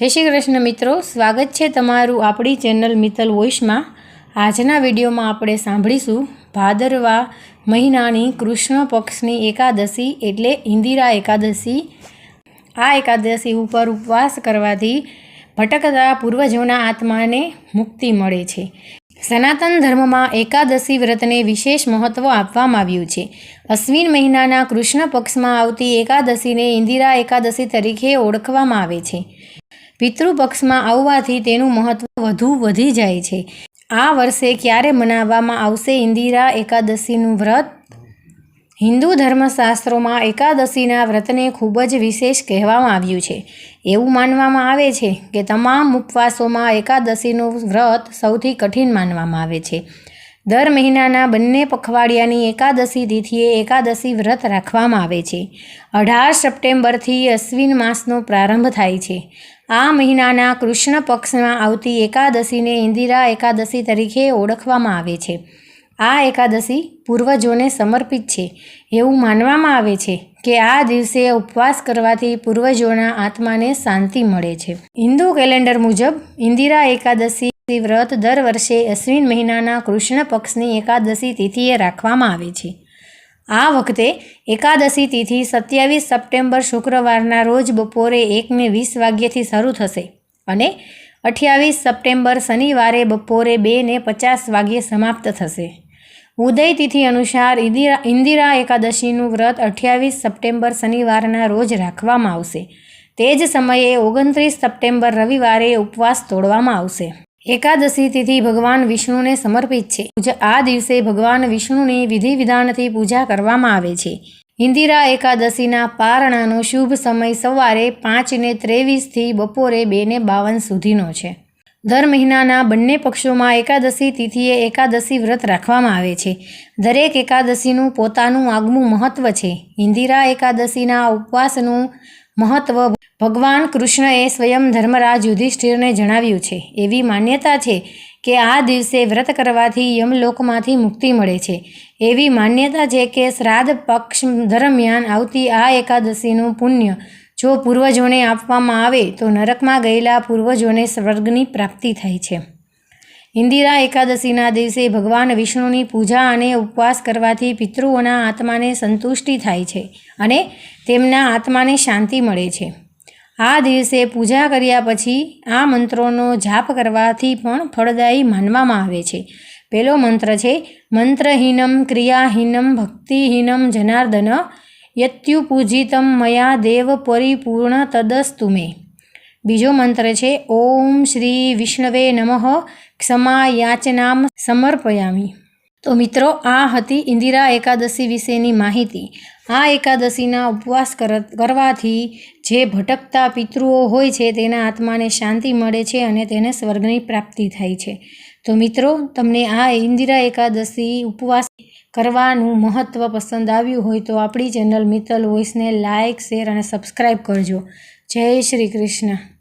જય શ્રી કૃષ્ણ મિત્રો, સ્વાગત છે તમારું આપણી ચેનલ મિત્તલ વોઇસમાં. આજના વિડીયોમાં આપણે સાંભળીશું ભાદરવા મહિનાની કૃષ્ણ પક્ષની એકાદશી એટલે ઇન્દિરા એકાદશી. આ એકાદશી ઉપર ઉપવાસ કરવાથી ભટકતા પૂર્વજોના આત્માને મુક્તિ મળે છે. સનાતન ધર્મમાં એકાદશી વ્રતને વિશેષ મહત્ત્વ આપવામાં આવ્યું છે. અશ્વિન મહિનાના કૃષ્ણ પક્ષમાં આવતી એકાદશીને ઇન્દિરા એકાદશી તરીકે ઓળખવામાં આવે છે. પિતૃપક્ષમાં આવવાથી તેનું મહત્ત્વ વધુ વધી જાય છે. આ વર્ષે ક્યારે મનાવવામાં આવશે ઇન્દિરા એકાદશીનું વ્રત? હિન્દુ ધર્મશાસ્ત્રોમાં એકાદશીના વ્રતને ખૂબ જ વિશેષ કહેવામાં આવ્યું છે. એવું માનવામાં આવે છે કે તમામ ઉપવાસોમાં એકાદશીનું વ્રત સૌથી કઠિન માનવામાં આવે છે. દર મહિનાના બંને પખવાડિયાની એકાદશી તિથિએ એકાદશી વ્રત રાખવામાં આવે છે. અઢાર સપ્ટેમ્બરથી અશ્વિન માસનો પ્રારંભ થાય છે. આ મહિનાના કૃષ્ણ પક્ષમાં આવતી એકાદશીને ઇન્દિરા એકાદશી તરીકે ઓળખવામાં આવે છે. આ એકાદશી પૂર્વજોને સમર્પિત છે. એવું માનવામાં આવે છે કે આ દિવસે ઉપવાસ કરવાથી પૂર્વજોના આત્માને શાંતિ મળે છે. હિન્દુ કેલેન્ડર મુજબ ઇન્દિરા એકાદશી વ્રત દર વર્ષે અશ્વિન મહિનાના કૃષ્ણ પક્ષની એકાદશી તિથિએ રાખવામાં આવે છે. આ વખતે એકાદશી તિથિ સત્યાવીસ સપ્ટેમ્બર શુક્રવારના રોજ બપોરે એકને વીસ વાગ્યેથી શરૂ થશે અને અઠ્યાવીસ સપ્ટેમ્બર શનિવારે બપોરે બેને પચાસ વાગ્યે સમાપ્ત થશે. ઉદય તિથિ અનુસાર ઇન્દિરા ઇન્દિરા એકાદશીનું વ્રત અઠ્યાવીસ સપ્ટેમ્બર શનિવારના રોજ રાખવામાં આવશે. તે જ સમયે ઓગણત્રીસ સપ્ટેમ્બર રવિવારે ઉપવાસ તોડવામાં આવશે. એકાદશી તિથિ ભગવાન વિષ્ણુને સમર્પિત છે. આ દિવસે ભગવાન વિષ્ણુની વિધિ વિધાનથી પૂજા કરવામાં આવે છે. ઇન્દિરા એકાદશીના પારણાનો શુભ સમય સવારે પાંચને ત્રેવીસથી બપોરે બેને બાવન સુધીનો છે. દર મહિનાના બંને પક્ષોમાં એકાદશી તિથિએ એકાદશી વ્રત રાખવામાં આવે છે. દરેક એકાદશીનું પોતાનું આગવું મહત્ત્વ છે. ઇન્દિરા એકાદશીના ઉપવાસનું મહત્ત્વ ભગવાન કૃષ્ણએ સ્વયં ધર્મરાજ યુધિષ્ઠિરને જણાવ્યું છે. એવી માન્યતા છે કે આ દિવસે વ્રત કરવાથી યમલોકમાંથી મુક્તિ મળે છે. એવી માન્યતા છે કે શ્રાદ્ધ પક્ષ દરમિયાન આવતી આ એકાદશીનું પુણ્ય જો પૂર્વજોને આપવામાં આવે તો નરકમાં ગયેલા પૂર્વજોને સ્વર્ગની પ્રાપ્તિ થાય છે. ઇન્દિરા એકાદશીના દિવસે ભગવાન વિષ્ણુની પૂજા અને ઉપવાસ કરવાથી પિતૃઓના આત્માને સંતુષ્ટિ થાય છે અને તેમના આત્માને શાંતિ મળે છે. આ દિવસે પૂજા કર્યા પછી આ મંત્રોનો જાપ કરવાથી પણ ફળદાયી માનવામાં આવે છે. પહેલો મંત્ર છે, મંત્રહીનમ ક્રિયાહીનમ ભક્તિહીનમ જનાર્દન યત્યુપૂજિતમ મયા દેવ પરિપૂર્ણ તદસ્તુમે બીજો મંત્ર છે, ઓમ શ્રી વિષ્ણવે નમઃ ક્ષમા યાચનામ સમર્પયામી. તો મિત્રો, આ હતી ઇન્દિરા એકાદશી વિશેની માહિતી. આ એકાદશીના ઉપવાસ કરવાથી જે ભટકતા પિતૃઓ હોય છે, તેના આત્માને શાંતિ મળે છે અને તેને સ્વર્ગની પ્રાપ્તિ થાય છે. તો મિત્રો, તમને આ ઇન્દિરા એકાદશી ઉપવાસ કરવાનું મહત્ત્વ પસંદ આવ્યું હોય તો આપણી ચેનલ મિત્તલ વોઇસને લાઇક, શેર અને સબસ્ક્રાઈબ કરજો. જય શ્રી કૃષ્ણ.